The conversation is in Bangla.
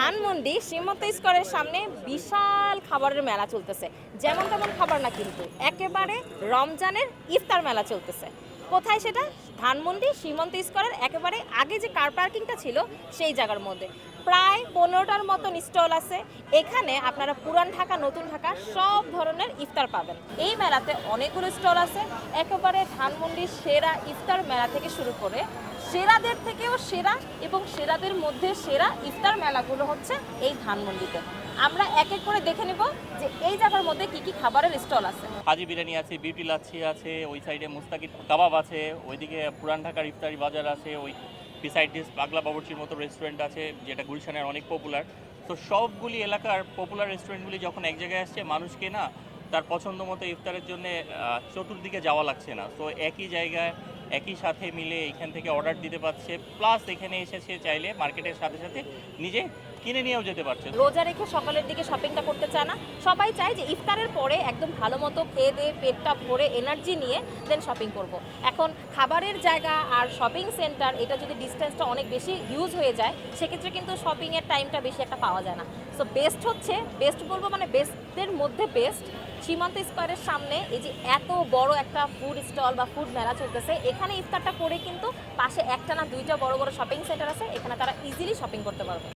ধানমন্ডি শ্রীমন্ত স্কোয়ারের সামনে বিশাল খাবারের মেলা চলতেছে। যেমন তেমন খাবার না, কিন্তু একেবারে রমজানের ইফতার মেলা চলতেছে। কোথায় সেটা? ধানমন্ডি শ্রীমন্ত স্কোয়ারের একেবারে আগে যে কার পার্কিংটা ছিল, সেই জায়গার মধ্যে। প্রায় পনেরোটার মতন স্টল আছে। এখানে আপনারা পুরান ঢাকা, নতুন ঢাকা সব ধরনের ইফতার পাবেন। এই মেলাতে অনেকগুলো স্টল আছে। একেবারে ধানমন্ডির সেরা ইফতার মেলা থেকে শুরু করে সেরাদের থেকেও সেরা এবং সেরাদের মধ্যে সেরা ইফতার মেলাগুলো হচ্ছে এই ধানমন্ডিতে। আমরা এক এক করে দেখে নেব যে এই জায়গার মধ্যে কি কি খাবারের স্টল আছে। হাজি বিরিয়ানি আছে, বিউটি লাচ্ছি আছে, ওই সাইডে মুস্তাকি কাবাব আছে, ওইদিকে পুরান ঢাকার ইফতারি বাজার আছে, ওই বিসাইড দিস পাগলা বাবরচির মতো রেস্টুরেন্ট আছে, যেটা গুলশানের অনেক পপুলার তো সবগুলি এলাকার পপুলার রেস্টুরেন্টগুলি যখন এক জায়গায় আসছে, মানুষকে না তার পছন্দ মতো ইফতারের জন্য চতুর্দিকে যাওয়া লাগছে না। তো একই জায়গায়, একই সাথে মিলে এখান থেকে অর্ডার দিতে পারছে। প্লাস এখানে এসে সে চাইলে মার্কেটের সাথে সাথে নিজে কিনে নিয়েও যেতে পারছে রোজা রেখে সকালের দিকে শপিংটা করতে চায় না। সবাই চায় যে ইফতারের পরে একদম ভালো মতো খেয়ে দিয়ে পেটটা ভরে এনার্জি নিয়ে দেন শপিং করব। এখন খাবারের জায়গা আর শপিং সেন্টার এটা যদি ডিস্টেন্সটা অনেক বেশি ইউজ হয়ে যায়, সেক্ষেত্রে কিন্তু শপিংয়ের টাইমটা বেশি একটা পাওয়া যায় না। সো বেস্ট হচ্ছে বেস্ট বলব মানে বেস্টের মধ্যে বেস্ট সীমান্ত স্কোয়ারের সামনে এই যে এত বড় একটা ফুড স্টল বা ফুড মেলা চলতেছে, এখানে ইফতারটা করে কিন্তু পাশে একটা না দুইটা বড় বড় শপিং সেন্টার আছে, এখানে তারা ইজিলি শপিং করতে পারবে।